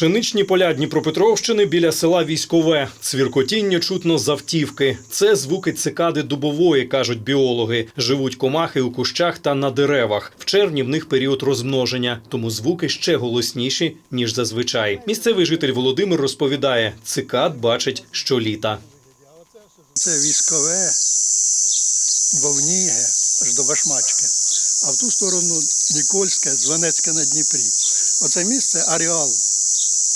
Пшеничні поля Дніпропетровщини біля села Військове. Цвіркотіння чутно з автівки. Це звуки цикади дубової, кажуть біологи. Живуть комахи у кущах та на деревах. В червні в них період розмноження, тому звуки ще голосніші ніж зазвичай. Місцевий житель Володимир розповідає: цикад бачить щоліта. Це військове, Вовніге, аж до Башмачки. А в ту сторону Нікольське, Звенецьке на Дніпрі. Оце місце ареал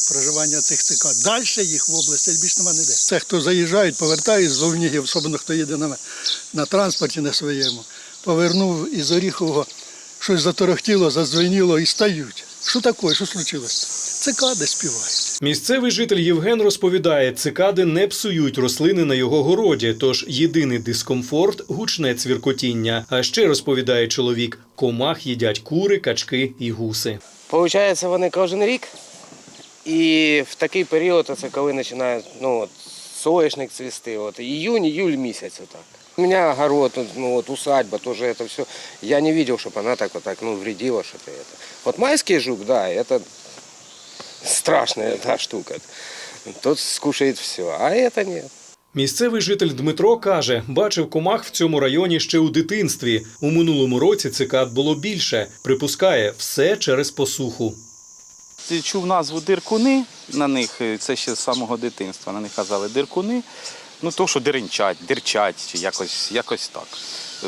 проживання цих цикад. Далі їх в області більш нема ніде. Це хто заїжджають, повертають з Вовнігів, особливо хто їде на, на транспорті на своєму. Повернув із Оріхового, щось заторохтіло, задзвеніло і стають. Що таке? Що случилось? Цикади співають. Місцевий житель Євген розповідає, цикади не псують рослини на його городі, тож єдиний дискомфорт гучне цвіркотіння. А ще розповідає чоловік: комах їдять кури, качки і гуси. Получається, вони кожен рік. І в такий період, це коли починає ну, от, соняшник цвісти, от, июнь, июль місяць. Отак. У мене огород, ну, от, усадьба, тоже это все. Я не видел, чтобы она так вот так, ну, вредила что-то это. Вот майский жук, да, это страшная да, штука. Тот скушает все, а это нет. Місцевий житель Дмитро каже, бачив комах в цьому районі ще у дитинстві. У минулому році цикад було більше. Припускає все через посуху. Чув назву диркуни на них, е, це ще з самого дитинства. На них казали диркуни. Ну, то, що диринчать, дирчать, чи якось, якось так. Е,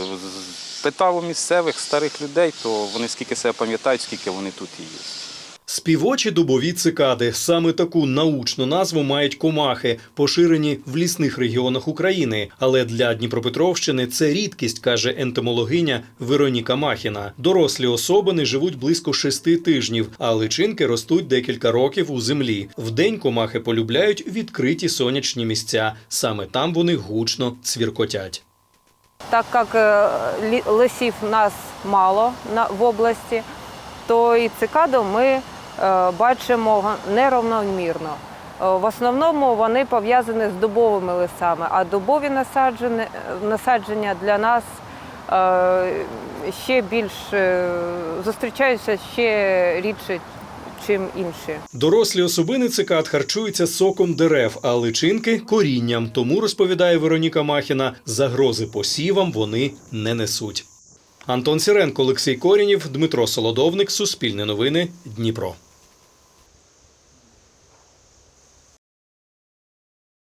Питав у місцевих старих людей, то вони скільки себе пам'ятають, скільки вони тут і є. Співочі дубові цикади. Саме таку научну назву мають комахи, поширені в лісних регіонах України. Але для Дніпропетровщини це рідкість, каже ентомологиня Вероніка Махіна. Дорослі особини живуть близько шести тижнів, а личинки ростуть декілька років у землі. Вдень комахи полюбляють відкриті сонячні місця. Саме там вони гучно цвіркотять. Так як е, лі- лисів у нас мало в області, то і цикаду ми бачимо неравномірно. Е, В основному вони пов'язані з дубовими лисами, а дубові насадження, для нас е, ще більш е, зустрічаються ще рідше, чим інші. Дорослі особини цикад харчуються соком дерев, а личинки корінням. Тому розповідає Вероніка Махіна, загрози посівам вони не несуть. Антон Сіренко, Олексій Корінів, Дмитро Солодовник, Суспільне новини, Дніпро.